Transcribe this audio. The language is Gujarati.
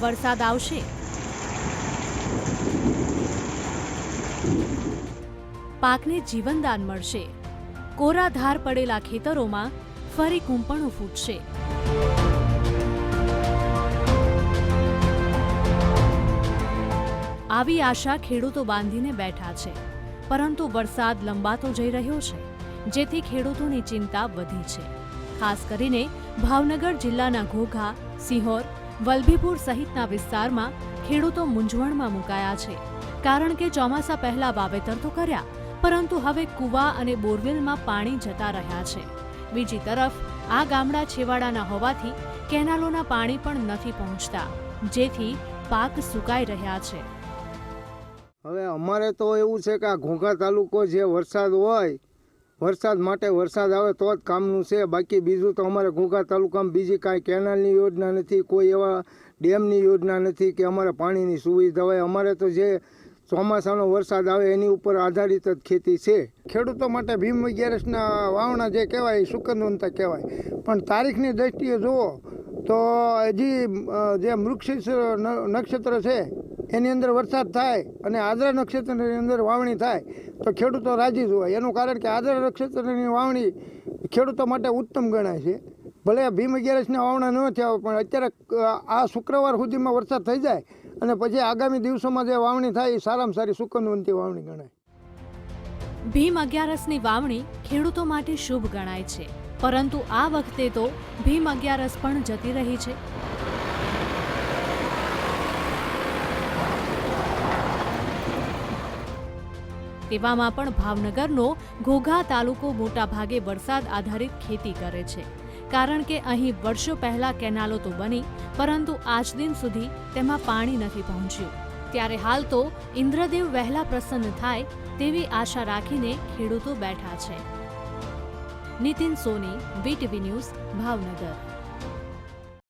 વરસાદ આવશે. પાકને જીવનદાન મળશે. કોરા ધાર પડેલા ખેતરોમાં ફરી કૂંપણું ફૂટશે. આવી આશા ખેડૂતો બાંધીને બેઠા છે. પરંતુ વરસાદ લંબાતો જઈ રહ્યો છે, જેથી ખેડૂતોની ચિંતા વધી છે. ખાસ કરીને ભાવનગર જિલ્લાના ઘોઘા, સિહોર વલભીપુર સહિતના વિસ્તારમાં ખેડૂતો મૂંઝવણમાં મુકાયા છે. કારણ કે ચોમાસા પહેલા વાવેતર તો કર્યા, પરંતુ હવે કૂવા અને બોરવેલમાં પાણી જતા રહ્યા છે. બીજી તરફ, આ ગામડા છેવાડાના હોવાથી કેનાલોના પાણી પણ નથી પહોંચતા, જેથી પાક સુકાઈ રહ્યા છે. હવે અમારે તો એવું છે કે આ ઘોઘા તાલુકો જે વરસાદ હોય વરસાદ માટે વરસાદ આવે તો જ કામનું છે. બાકી બીજું તો અમારે ઘોઘા તાલુકામાં બીજી કાંઈ કેનાલની યોજના નથી, કોઈ એવા ડેમની યોજના નથી કે અમારે પાણીની સુવિધા હોય. અમારે તો જે ચોમાસાનો વરસાદ આવે એની ઉપર આધારિત જ ખેતી છે. ખેડૂતો માટે ભીમ અગિયારસના વાવણા જે કહેવાય, એ સુકનવંતા કહેવાય. પણ તારીખની દ્રષ્ટિએ જુઓ તો હજી જે મૃક્ષ નક્ષત્ર છે એની અંદર વરસાદ થાય અને આદ્રા નક્ષત્રની અંદર વાવણી થાય, તો ખેડૂતો રાજી જ હોય. એનું કારણ કે આદ્રા નક્ષત્રની વાવણી ખેડૂતો માટે ઉત્તમ ગણાય છે. ભલે ભીમ અગિયારસના વાવણા ન થયા પણ અત્યારે આ શુક્રવાર સુધીમાં વરસાદ થઈ જાય અને પછી આગામી દિવસોમાં જે વાવણી થાય, એ સારામાં સારી સુકનવંતી વાવણી ગણાય. ભીમ અગિયારસની વાવણી ખેડૂતો માટે શુભ ગણાય છે. પરંતુ આ વખતે તો ભીમ અગિયારસ પણ જતી રહી છે. તેવામાં પણ ભાવનગરનો ઘોઘા તાલુકો મોટાભાગે વરસાદ આધારિત ખેતી કરે છે. કારણ કે અહીં વર્ષો પહેલા કેનાલો તો બની, પરંતુ આજ દિન સુધી તેમાં પાણી નથી પહોંચ્યું. ત્યારે હાલ તો ઇન્દ્રદેવ વહેલા પ્રસન્ન થાય તેવી આશા રાખીને ખેડૂતો બેઠા છે. Nitin Soni BTV news Bhavnagar.